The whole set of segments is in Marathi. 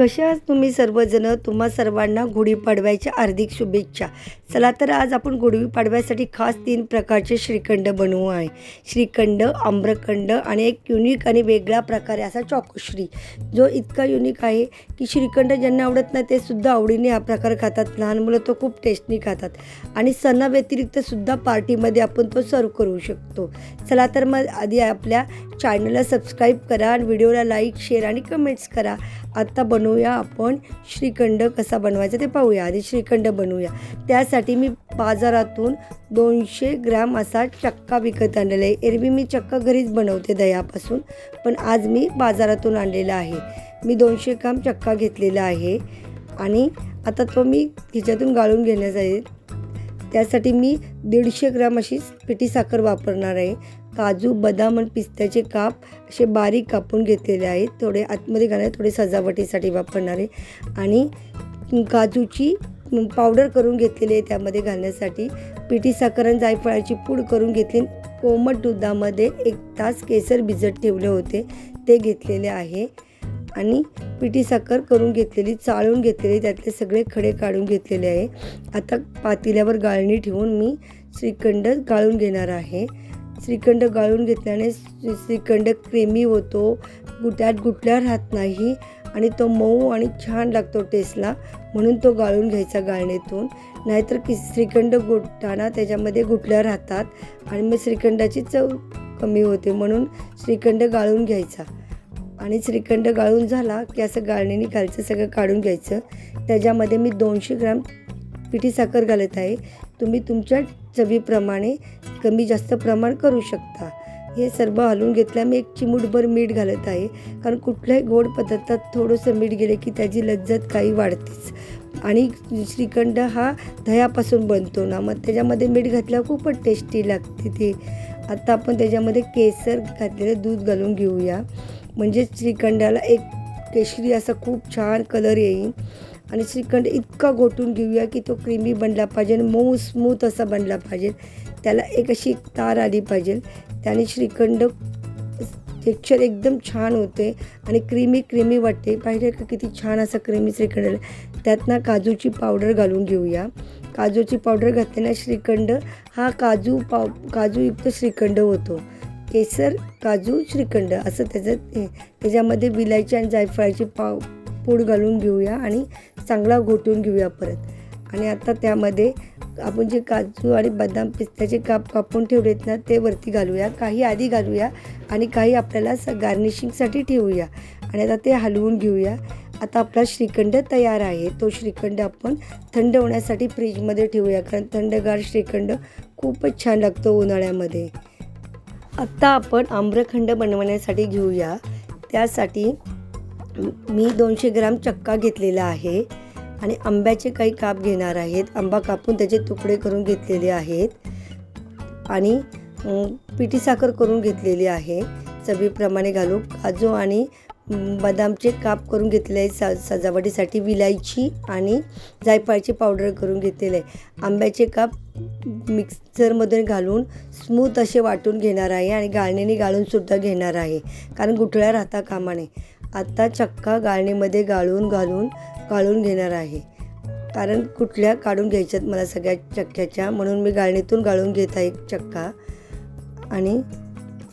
कशा आहात तुम्ही सर्वजण तुम्हा सर्वांना गुढीपाडव्याच्या हार्दिक शुभेच्छा. चला तर आज आपण गुढीपाडव्यासाठी खास तीन प्रकारचे श्रीखंड बनवू आहे. श्रीखंड आम्रखंड आणि एक युनिक आणि वेगळ्या प्रकारे असा चॉकोश्री. जो इतका युनिक आहे की श्रीखंड ज्यांना आवडत नाही ते सुद्धा आवडीने हा प्रकार खातात. लहान मुलं तो खूप टेस्टनी खातात. आणि सणाव्यतिरिक्त सुद्धा पार्टीमध्ये आपण तो सर्व करू शकतो. चला तर मग आधी आपल्या चॅनलला सबस्क्राईब करा आणि व्हिडिओला लाईक शेअर आणि कमेंट्स करा. आत्ता बनवूया आपण श्रीखंड कसा बनवायचा ते पाहूया. आधी श्रीखंड बनवूया. त्यासाठी त्यासाठी मी बाजारातून दोनशे ग्रॅम असा चक्का विकत आणलेला आहे. एरवी मी चक्का घरीच बनवते दह्यापासून पण आज मी बाजारातून आणलेला आहे. मी दोनशे ग्राम चक्का घेतलेला आहे आणि आता तो मी हिच्यातून गाळून घेण्याचा आहे. त्यासाठी मी दीडशे ग्राम अशी पिठी साखर वापरणार आहे. काजू बदाम आणि पिस्त्याचे काप असे बारीक कापून घेतलेले आहेत. थोडे आतमध्ये घालणार थोडे सजावटीसाठी वापरणार आहे. आणि काजूची पावडर करून घेतलेली आहे त्यामध्ये घालण्यासाठी. पिठी साखर आणि जायफळाची पूड करून घेतली. कोमट दुधामध्ये एक तास केसर भिजत ठेवले होते. ते घेतलेले आहे. आणि पिठी साखर करून घेतलेली चाळून घेतलेली त्यातले सगळे खडे काढून घेतलेले आहे. आता पातेल्यावर गाळणी ठेवून मी श्रीखंड गाळून घेणार आहे. श्रीखंड गाळून घेतल्याने श्री- श्रीखंड क्रेमी होतो. गुट्यात गुटल्या राहत नाही. आणि तो मऊ आणि छान लागतो टेस्टला. म्हणून तो गाळून घ्यायचा गाळणीतून. नाहीतर की श्रीखंड गुटताना त्याच्यामध्ये गुटल्या राहतात आणि मग श्रीखंडाची चव कमी होते. म्हणून श्रीखंड गाळून घ्यायचा. आणि श्रीखंड गाळून झाला की असं गाळणीने खालचं सगळं काढून घ्यायचं. त्याच्यामध्ये मी दोनशे ग्राम पिठी साखर घालत आहे. तुम्ही तुमच्या चवीप्रमाणे कमी जास्त प्रमाण करू शकता. हे सर्व हलवून घेतल्या मी एक चिमूटभर मीठ घालत आहे. कारण कुठल्याही गोड पदार्थात थोडंसं मीठ गेले की त्याची लज्जत काही वाढतेच. आणि श्रीखंड हा दह्यापासून बनतो ना मग त्याच्यामध्ये मीठ घातल्यावर खूपच टेस्टी लागते ते. आता आपण त्याच्यामध्ये केसर घातलेलं दूध घालून घेऊया. म्हणजे श्रीखंडाला एक केशरी असा खूप छान कलर येईल. आणि श्रीखंड इतका गोटून घेऊया की तो क्रीमी बनला पाहिजे आणि मऊ स्मूथ असा बनला पाहिजे. त्याला एक अशी तार आली पाहिजे. त्याने श्रीखंड टेक्स्चर एकदम छान होते आणि क्रीमी क्रीमी वाटते. पाहिजे का किती छान असा क्रीमी श्रीखंड आला. त्यातनं काजूची पावडर घालून घेऊया. काजूची पावडर घातल्याने श्रीखंड हा काजू पाव काजूयुक्त श्रीखंड होतो. केसर काजू श्रीखंड असं त्याचं त्याच्यामध्ये विलायची आणि जायफळाची पाव पूड घालून घेऊया आणि चांगला घोटून घेऊया परत. आणि आता त्यामध्ये आपण जे काजू आणि बदाम पिस्त्याचे काप कापून ठेवलेत ना ते वरती घालूया. काही आधी घालूया आणि काही आपल्याला स गार्निशिंगसाठी ठेवूया. आणि आता ते हलवून घेऊया. आता आपला श्रीखंड तयार आहे. तो श्रीखंड आपण थंड होण्यासाठी फ्रीजमध्ये ठेवूया. कारण थंडगार श्रीखंड खूपच छान लागतो उन्हाळ्यामध्ये. आत्ता आपण आम्रखंड बनवण्यासाठी घेऊया. त्यासाठी मी दोनशे ग्राम चक्का घेतलेला आहे आणि आंब्याचे काही काप घेणार आहेत. आंबा कापून त्याचे तुकडे करून घेतलेले आहेत. आणि पिठी साखर करून घेतलेली आहे. चवीप्रमाणे घालू काजू आणि बदामचे काप करून घेतले आहे सा सजावटीसाठी विलायची आणि जायफळाची पावडर करून घेतलेले आहे. आंब्याचे काप मिक्सरमध्ये घालून स्मूथ असे वाटून घेणार आहे आणि गाळणीने गाळूनसुद्धा घेणार आहे. कारण गुठळ्या राहता कामा नये. आता चक्का गाळणीमध्ये गाळून घालून गाळून घेणार आहे. कारण कुठल्या काढून घ्यायच्यात मला सगळ्या चक्क्याच्या? म्हणून मी गाळणीतून गाळून घेत आहे चक्का. आणि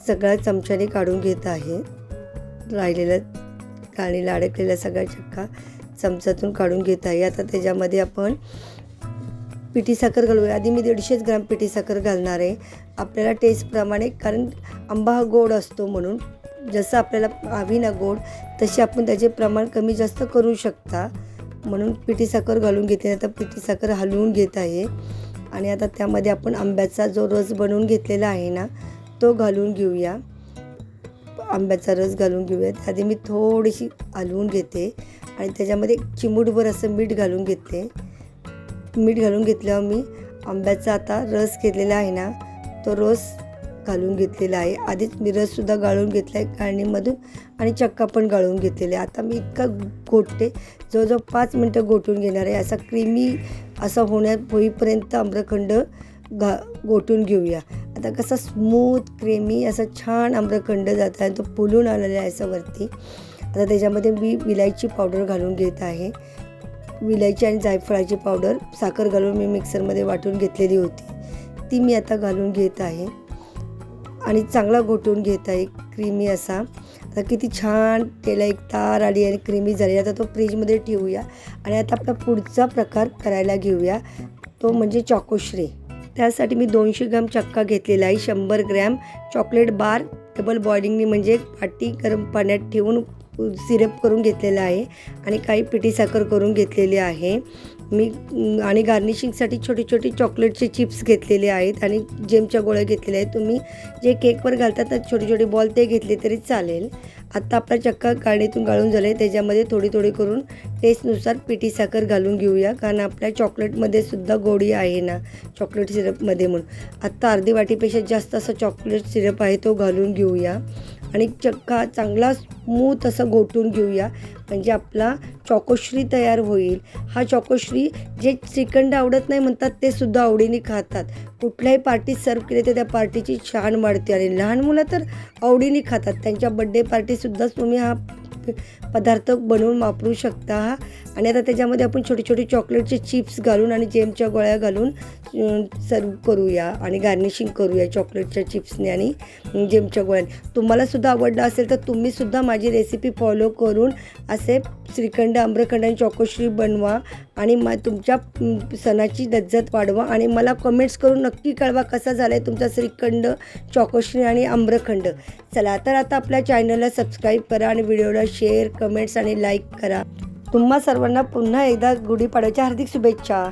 सगळ्या चमच्याने काढून घेत आहे. राहिलेल्या गाळणीला अडकलेल्या सगळ्या चक्का चमच्यातून काढून घेत आहे. आता त्याच्यामध्ये आपण पिठी साखर घालूया. आधी मी दीडशेच ग्राम पिठी साखर घालणार आहे. आपल्याला टेस्टप्रमाणे कारण आंबा हा गोड असतो म्हणून जसं आपल्याला हवी ना गोड तशी आपण त्याचे प्रमाण कमी जास्त करू शकता. म्हणून पिठी साखर घालून घेते आता पिठी साखर हलवून घेत आहे. आणि आता त्यामध्ये आपण आंब्याचा जो रस बनवून घेतलेला आहे ना तो घालून घेऊया. आंब्याचा रस घालून घेऊया. आधी मी थोडीशी हलवून घेते. आणि त्याच्यामध्ये चिमूटभर असं मीठ घालून घेते. मीठ घालून घेतल्यावर मी आंब्याचा आता रस घेतलेला आहे ना तो रस घालून घेतलेला आहे. आधीच नीरजसुद्धा गाळून घेतला आहे गाळणीमधून आणि चक्का पण गाळून घेतलेले आहे. आता मी इतका गोटते जवळजवळ पाच मिनटं गोटून घेणार आहे. असा क्रीमी असा होण्या होईपर्यंत आम्रखंड घा गोठून घेऊया. आता कसा स्मूथ क्रेमी असा छान आम्रखंड जात आहे तो फुलून आलेला आहे असं वरती. आता त्याच्यामध्ये मी विलायची पावडर घालून घेत आहे. विलायची आणि जायफळाची पावडर साखर घालून मी मिक्सरमध्ये वाटून घेतलेली होती. ती मी आता घालून घेत आहे. आणि चांगला घोटून घेत आहे क्रीमी असा. आता किती छान त्याला एक तार आली आणि क्रीमी झाली आता तो फ्रीजमध्ये ठेवूया आणि आता आपला पुढचा प्रकार करायला घेऊया. तो म्हणजे चॉकोश्री त्यासाठी मी दोनशे ग्रॅम चक्का घेतलेला आहे शंभर ग्रॅम चॉकलेट बार डबल बॉइलिंगनी म्हणजे एक पाटी गरम पाण्यात ठेवून सिरप करून घेतलेला आहे आणि काही पिठी साखर करून घेतलेली आहे. मी आणि गार्निशिंगसाठी छोटे छोटे चॉकलेटचे चिप्स घेतलेले आहेत आणि जेमच्या गोळ्या घेतलेल्या आहेत. तुम्ही जे केकवर घालतात तर छोटे छोटे बॉल ते घेतले तरी चालेल. आत्ता आपला चक्का गाडीतून गाळून झाला आहे त्याच्यामध्ये थोडी थोडी करून टेस्टनुसार पिठी साखर घालून घेऊया. कारण आपल्या चॉकलेटमध्ये सुद्धा गोडी आहे ना चॉकलेट सिरपमध्ये म्हणून. आत्ता अर्धी वाटीपेक्षा जास्त असं चॉकलेट सिरप आहे तो घालून घेऊया. आणि चक्का चांगला स्मूथ असं घोटून घेऊया. म्हणजे आपला चॉकोश्री तयार होईल. हा चॉकोश्री जे श्रीखंड आवडत नाही म्हणतात ते सुद्धा आवडीने खातात. कुठल्याही पार्टीत सर्व केले तर त्या पार्टीची छान वाढते. आणि लहान मुलं तर आवडीने खातात. त्यांच्या बड्डे पार्टीसुद्धा तुम्ही हा पदार्थ बनवून वापरू शकता. आणि आता त्याच्यामध्ये आपण छोटे छोटे चॉकलेटचे चिप्स घालून आणि जेमच्या गोळ्या घालून सर्व करूया आणि गार्निशिंग करूया चॉकलेटच्या चिप्सने आणि जेमच्या गोळ्याने तुम्हालासुद्धा आवडलं असेल तर तुम्हीसुद्धा माझी रेसिपी फॉलो करून असे श्रीखंड आम्रखंड आणि चॉकोश्री बनवा आणि म तुमच्या सणाची लज्जत वाढवा आणि मला कमेंट्स करून नक्की कळवा कसा झाला आहे तुमचा श्रीखंड चॉकोश्री आणि आम्रखंड. चला तर आता आपल्या चॅनलला सबस्क्राईब करा आणि व्हिडिओला शेअर कमेंट्स आणि लाईक करा. तुम्हा सर्वांना पुन्हा एकदा गुढीपाडव्याच्या हार्दिक शुभेच्छा.